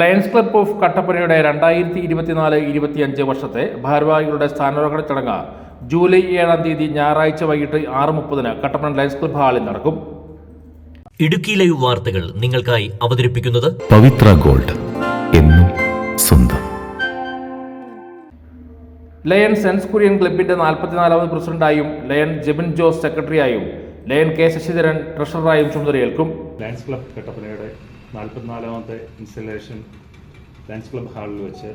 Lions club of കട്ടപ്പനയുടെ രണ്ടായിരത്തി ഇരുപത്തിനാല് ഇരുപത്തിയഞ്ച് വർഷത്തെ ഭാരവാഹികളുടെ സ്ഥാനാരോഹണ ചടങ്ങ് ജൂലൈ ഏഴാം തീയതി ഞായറാഴ്ച വൈകിട്ട് ആറ് മുപ്പതിന് കട്ടപ്പന ലയൺസ് ക്ലബ് ഹാളിൽ നടക്കും. ഇടുക്കി ലൈവ് വാർത്തകൾ നിങ്ങൾക്കായി അവതരിപ്പിക്കുന്നത് പവിത്ര ഗോൾഡ് എന്നും സ്വന്തം. ലയൺ സെൻസ് കുര്യൻ ക്ലബിന്റെ നാൽപ്പത്തിനാലാമത് പ്രസിഡന്റായും ലയൺ ജെബിൻ ജോസ് സെക്രട്ടറിയായും ലയൺ കെ ശശിധരൻ ട്രഷററായും ചുമതലയേൽക്കും. ലയൺസ് ക്ലബ് കട്ടപ്പനയുടെ നാൽപ്പത്തിനാലാമത്തെ ഇൻസ്റ്റലേഷൻ ലയൺസ് ക്ലബ് ഹാളിൽ വെച്ച്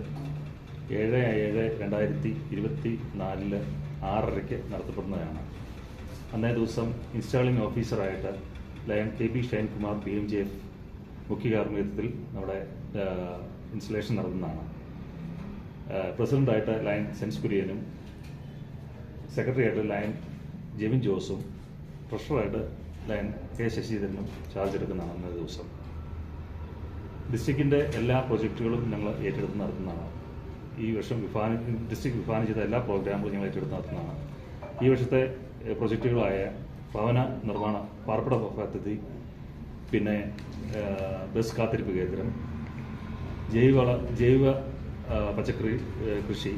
ഏഴ് ഏഴ് രണ്ടായിരത്തി ഇരുപത്തി നാലിൽ ആറരയ്ക്ക് നടത്തപ്പെടുന്നതാണ്. അന്നേ ദിവസം installing ഓഫീസറായിട്ട് lion K P Shinekumar P M J F മുഖ്യ കാർമ്മികത്വത്തിൽ നമ്മുടെ ഇൻസ്റ്റലേഷൻ നടത്തുന്നതാണ്. പ്രസിഡന്റായിട്ട് ലയൻ സെൻസ് കുര്യനും സെക്രട്ടറിയായിട്ട് ലയൻ ജെവിൻ ജോസും ട്രഷറായിട്ട് ലയൻ കെ ശശിധരനും ചാർജ് എടുക്കുന്നതാണ് അന്നേ ദിവസം. ഡിസ്ട്രിക്റ്റിന്റെ എല്ലാ പ്രോജക്റ്റുകളും ഞങ്ങൾ ഏറ്റെടുത്ത് നടത്തുന്നതാണ്. ഈ വർഷം വിഭാന ഡിസ്ട്രിക്ട് വിഭാവനം ചെയ്ത എല്ലാ പ്രോഗ്രാമുകളും ഞങ്ങൾ ഏറ്റെടുത്ത് നടത്തുന്നതാണ്. ഈ വർഷത്തെ പ്രോജക്റ്റുകളായ ഭവന നിർമ്മാണ പാർപ്പിട പദ്ധതി പിന്നെ ബസ് കാത്തിരിപ്പ് കേന്ദ്രം ജൈവ ജൈവ പച്ചക്കറി കൃഷി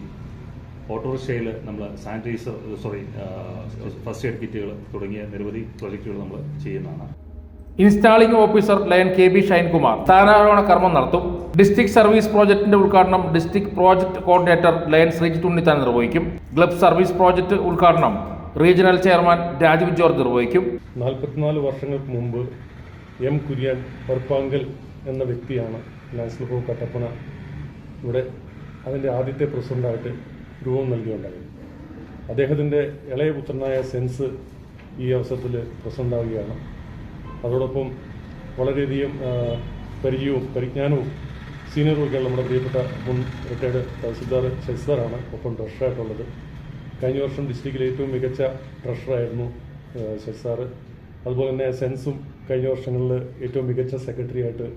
ഓട്ടോറിക്ഷയിൽ നമ്മൾ സാനിറ്റൈസർ സോറി ഫസ്റ്റ് എയ്ഡ് കിറ്റുകൾ തുടങ്ങിയ നിരവധി പ്രോജക്റ്റുകൾ നമ്മൾ ചെയ്യുന്നതാണ്. Installing officer lion K B Shinekumar സ്ഥാനാരോഹണ കർമ്മം നടത്തും. ഡിസ്ട്രിക്ട് സർവീസ് പ്രോജക്ടിന്റെ ഉദ്ഘാടനം district project coordinator lion Sreejith Unnithan നിർവഹിക്കും. ഗ്ലബ് സർവീസ് പ്രോജക്ട് ഉദ്ഘാടനം റീജിയണൽ ചെയർമാൻ രാജീവ് ജോർജ് നിർവഹിക്കും. നാൽപ്പത്തിനാല് വർഷങ്ങൾക്ക് മുമ്പ് എം കുര്യൻ പർപ്പാങ്കൽ എന്ന വ്യക്തിയാണ് ക്ലബ് കട്ടപ്പന ഇവിടെ അതിന്റെ ആദ്യത്തെ പ്രസിഡന്റായിട്ട് രൂപം നൽകിയുണ്ടായത്. അദ്ദേഹത്തിന്റെ ഇളയ പുത്രനായ സെൻസ് ഈ അവസരത്തിൽ പ്രസിഡന്റാവുകയാണ് അതോടൊപ്പം വളരെയധികം പരിചയവും പരിജ്ഞാനവും സീനിയറുമൊക്കെയുള്ള നമ്മുടെ പ്രിയപ്പെട്ട മുൻ റിട്ടയർഡ് തഹസിൽദാർ ശശിദാറാണ് ഒപ്പം ട്രഷറായിട്ടുള്ളത് കഴിഞ്ഞ വർഷം ഡിസ്ട്രിക്റ്റിലെ ഏറ്റവും മികച്ച ട്രഷറായിരുന്നു ശശിദാർ അതുപോലെ തന്നെ സെൻസും കഴിഞ്ഞ വർഷങ്ങളിൽ ഏറ്റവും മികച്ച സെക്രട്ടറി ആയിട്ട്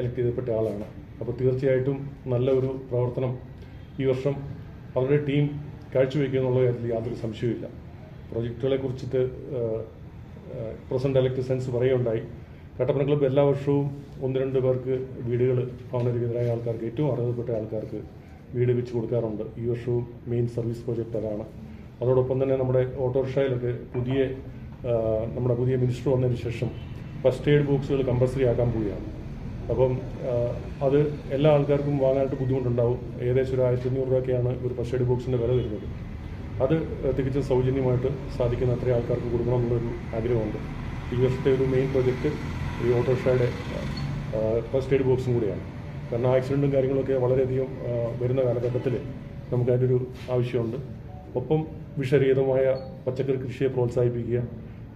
എലക്ട് ചെയ്യപ്പെട്ട ആളാണ്. അപ്പോൾ തീർച്ചയായിട്ടും നല്ല ഒരു പ്രവർത്തനം ഈ വർഷം അവരുടെ ടീം കാഴ്ചവെക്കുക എന്നുള്ള കാര്യത്തിൽ യാതൊരു സംശയവുമില്ല. പ്രൊജക്റ്റുകളെ കുറിച്ചിട്ട് പ്രസന്റ് എലക്ട് സെൻസ് പറയുകയുണ്ടായി. കട്ടപ്പന ക്ലബ്ബ് എല്ലാ വർഷവും ഒന്ന് രണ്ട് പേർക്ക് വീടുകൾ ഭവനരഹിതരായ ആൾക്കാർക്ക് ഏറ്റവും അർഹതപ്പെട്ട ആൾക്കാർക്ക് വീട് വെച്ച് കൊടുക്കാറുണ്ട്. ഈ വർഷവും മെയിൻ സർവീസ് പ്രോജക്റ്റ് അതാണ്. അതോടൊപ്പം തന്നെ നമ്മുടെ ഓട്ടോറിക്ഷയിലൊക്കെ പുതിയ നമ്മുടെ പുതിയ മിനിസ്റ്റർ വന്നതിന് ശേഷം ഫസ്റ്റ് എയ്ഡ് ബോക്സുകൾ കമ്പൽസറി ആക്കാൻ പോവുകയാണ്. അപ്പം അത് എല്ലാ ആൾക്കാർക്കും വാങ്ങാനായിട്ട് ബുദ്ധിമുട്ടുണ്ടാവും. ഏകദേശം ഒരു ആയിരത്തി അഞ്ഞൂറ് രൂപയൊക്കെയാണ് ഒരു ഫസ്റ്റ് എയ്ഡ് ബോക്സിന്റെ വില വരുന്നത്. അത് തികച്ചും സൗജന്യമായിട്ട് സാധിക്കുന്ന അത്രയും ആൾക്കാർക്ക് കൊടുക്കണം എന്നുള്ളൊരു ആഗ്രഹമുണ്ട്. ഈ വർഷത്തെ ഒരു മെയിൻ പ്രൊജക്റ്റ് ഈ ഓട്ടോറിക്ഷയുടെ ഫസ്റ്റ് എയ്ഡ് ബോക്സും കൂടിയാണ്. കാരണം ആക്സിഡന്റും കാര്യങ്ങളൊക്കെ വളരെയധികം വരുന്ന കാലഘട്ടത്തിൽ നമുക്ക് അതിന്റെ ഒരു ആവശ്യമുണ്ട്. ഒപ്പം വിഷരഹിതമായ പച്ചക്കറി കൃഷിയെ പ്രോത്സാഹിപ്പിക്കുക.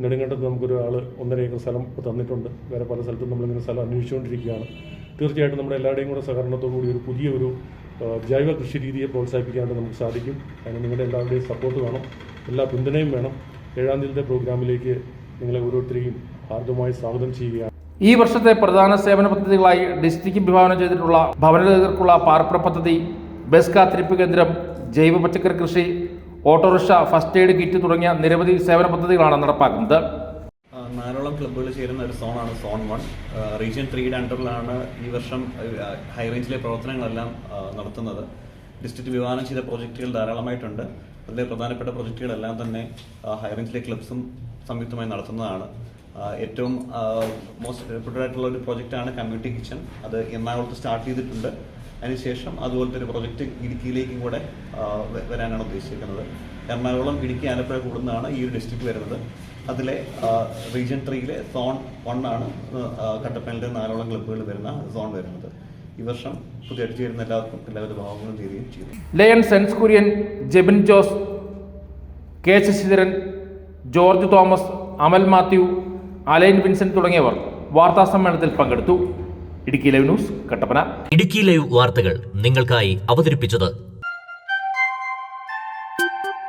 നെടുങ്കണ്ടത്ത് നമുക്കൊരു ആൾ ഒന്നര ഏക്കർ സ്ഥലം ഇപ്പോൾ തന്നിട്ടുണ്ട്. വേറെ പല സ്ഥലത്തും നമ്മളിങ്ങനെ സ്ഥലം അന്വേഷിച്ചുകൊണ്ടിരിക്കുകയാണ്. തീർച്ചയായിട്ടും നമ്മുടെ എല്ലാവരുടെയും കൂടെ സഹകരണത്തോടു കൂടി ഒരു പുതിയ ഒരു ജൈവ കൃഷി രീതിയെ പ്രോത്സാഹിപ്പിക്കാനായിട്ട് നമുക്ക് സാധിക്കും. അതിന് നിങ്ങളുടെ എല്ലാവരുടെയും സപ്പോർട്ട് വേണം. എല്ലാ പിന്തുണയും വേണം. ഏഴാം തീയതിയുടെ പ്രോഗ്രാമിലേക്ക് നിങ്ങളെ ഓരോരുത്തരെയും ഹാർദ്യമായി സ്വാഗതം ചെയ്യുകയാണ്. ഈ വർഷത്തെ പ്രധാന സേവന പദ്ധതികളായി ഡിസ്ട്രിക്ട് വിഭാവനം ചെയ്തിട്ടുള്ള ഭവനരഹിതർക്കുള്ള പാർപ്പിട പദ്ധതി ബസ് കാത്തിരിപ്പ് കേന്ദ്രം ജൈവ പച്ചക്കറി കൃഷി ഓട്ടോറിക്ഷ ഫസ്റ്റ് എയ്ഡ് കിറ്റ് തുടങ്ങിയ നിരവധി സേവന പദ്ധതികളാണ് നടപ്പാക്കുന്നത്. നാലോളം ക്ലബ്ബുകൾ ചേരുന്ന ഒരു സോണാണ് സോൺ വൺ റീജിയൻ ത്രീയുടെ അണ്ടറിലാണ് ഈ വർഷം ഹൈ റേഞ്ചിലെ പ്രവർത്തനങ്ങളെല്ലാം നടത്തുന്നത്. ഡിസ്ട്രിക്ട് വിഭാവനം ചെയ്ത പ്രോജക്റ്റുകൾ ധാരാളമായിട്ടുണ്ട്. അതിലെ പ്രധാനപ്പെട്ട പ്രോജക്റ്റുകളെല്ലാം തന്നെ ഹൈ റേഞ്ചിലെ ക്ലബ്സും സംയുക്തമായി നടത്തുന്നതാണ്. ഏറ്റവും മോസ്റ്റ് റെപ്യൂട്ടഡ് ആയിട്ടുള്ള ഒരു പ്രോജക്റ്റാണ് കമ്മ്യൂണിറ്റി കിച്ചൺ അത് എറണാകുളത്ത് സ്റ്റാർട്ട് ചെയ്തിട്ടുണ്ട്. അതിനുശേഷം അതുപോലത്തെ ഒരു പ്രോജക്റ്റ് ഇടുക്കിയിലേക്കും കൂടെ വരാനാണ് ഉദ്ദേശിക്കുന്നത് എറണാകുളം ഇടുക്കി ആലപ്പുഴ കൂടുന്നതാണ് ഈ ഒരു ഡിസ്ട്രിക്ട് വരുന്നത്. അതിലെ റീജിയൻ ത്രീയിലെ സോൺ വൺ ആണ് കട്ടപ്പനയിലെ നാലോളം ക്ലബ്ബുകൾ വരുന്ന സോൺ വരുന്നത്. ഈ വർഷം പുതിയതായിട്ട് ചേരുന്ന എല്ലാവർക്കും എല്ലാവിധ ഭാഗങ്ങളും ചെയ്യുകയും ചെയ്തു. Lion sense Kurian Jebin Jose K Sasidharan George Thomas Amal Mathew Alain Vincent തുടങ്ങിയവർ വാർത്താ സമ്മേളനത്തിൽ പങ്കെടുത്തു. Idukki live news Kattappana. Idukki live വാർത്തകൾ നിങ്ങൾക്കായി അവതരിപ്പിച്ചത്